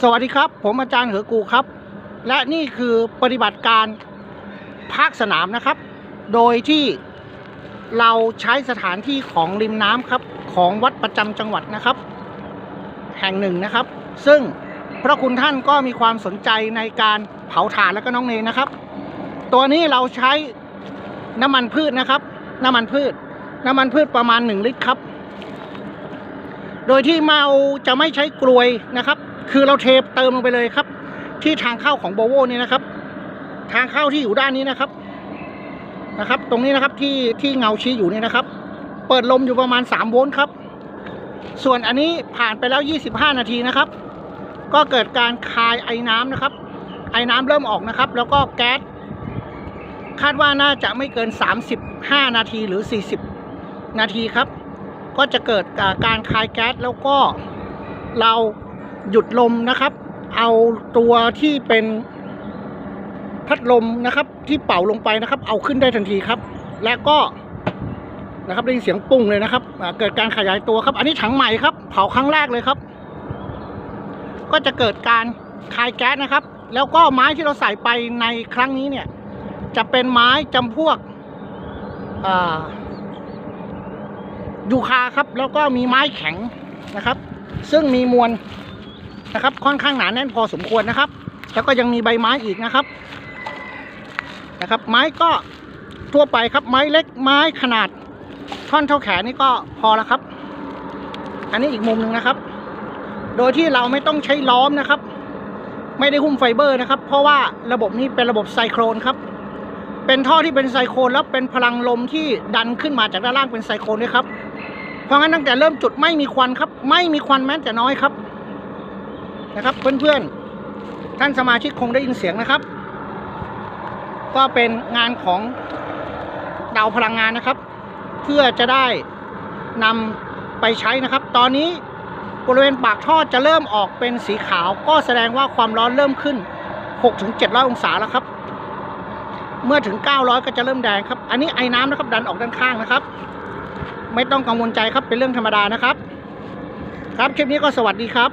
สวัสดีครับ ผมอาจารย์เหอกูครับ และนี่คือปฏิบัติการภาคสนามนะครับ โดยที่เราใช้สถานที่ของริมน้ำครับ ของวัดประจำจังหวัดนะครับ แห่งหนึ่งนะครับ ซึ่งพระคุณท่านก็มีความสนใจในการเผาถ่านและก็น้องเนยนะครับ ตัวนี้เราใช้น้ำมันพืชนะครับ น้ำมันพืช น้ำมันพืชประมาณ 1 ลิตรครับ โดยที่เมาจะไม่ใช้กลวยนะครับ คือเราเทเติมลงไปเลยครับ ที่ทางเข้าของโบโวนี่นะครับ ทางเข้าที่อยู่ด้านนี้นะครับนะครับ ตรงนี้นะครับที่ที่เงาชี้อยู่นี่นะครับ เปิดลมอยู่ประมาณ 3 โวลต์ครับ ส่วนอันนี้ผ่านไปแล้ว 25 นาทีนะครับ ก็เกิดการคายไอ้น้ำนะครับ ไอ้น้ำเริ่มออกนะครับ แล้วก็แก๊สคาดว่าน่าจะไม่เกิน 35 นาทีหรือ 40 นาทีครับ ก็จะเกิดการคายแก๊สแล้วก็เราหยุดลมนะครับ เอาตัวที่เป็นพัดลมนะครับ ที่เป่าลงไปนะครับ เอาขึ้นได้ทันทีครับ และก็นะครับได้ยินเสียงปุ้งเลยนะครับเกิดการขยายตัวครับ อันนี้ถังใหม่ครับ เผาครั้งแรกเลยครับ ก็จะเกิดการคายแก๊สนะครับ แล้วก็ไม้ที่เราใส่ไปในครั้งนี้เนี่ย จะเป็นไม้จำพวกอ่า ยูคาครับ แล้วก็มีไม้แข็งนะครับ ซึ่งมีมวลนะครับ ค่อนข้างหนาแน่นพอสมควรนะครับ แล้วก็ยังมีใบไม้อีกนะครับนะครับ ไม้ก็ทั่วไปครับไม้เล็กไม้ขนาดท่อนเท่าแขนนี่ก็พอแล้วครับ อันนี้อีกมุมหนึ่งนะครับ โดยที่เราไม่ต้องใช้ล้อมนะครับ ไม่ได้หุ้มไฟเบอร์นะครับ เพราะว่าระบบนี้เป็นระบบไซโครนครับ เป็นท่อที่เป็นไซโครนแล้วเป็นพลังลมที่ดันขึ้นมาจากด้านล่างเป็นไซโครนด้วยครับ เพราะงั้นตั้งแต่เริ่มจุดไม่มีควันครับ ไม่มีควันแม้แต่น้อยครับ นะครับเพื่อนๆ ท่านสมาชิกคงได้ยินเสียงนะครับ ก็เป็นงานของดาวพลังงานนะครับ เพื่อจะได้นำไปใช้นะครับ ตอนนี้บริเวณปากท่อจะเริ่มออกเป็นสีขาว ก็แสดงว่าความร้อนเริ่มขึ้น 6-700 องศาแล้วครับ เมื่อถึง 900 ก็จะเริ่มแดงครับ อันนี้ไอ้น้ำนะครับ ดันออกด้านข้างนะครับ ไม่ต้องกังวลใจครับเป็นเรื่องธรรมดานะครับ ครับคลิปนี้ก็สวัสดีครับ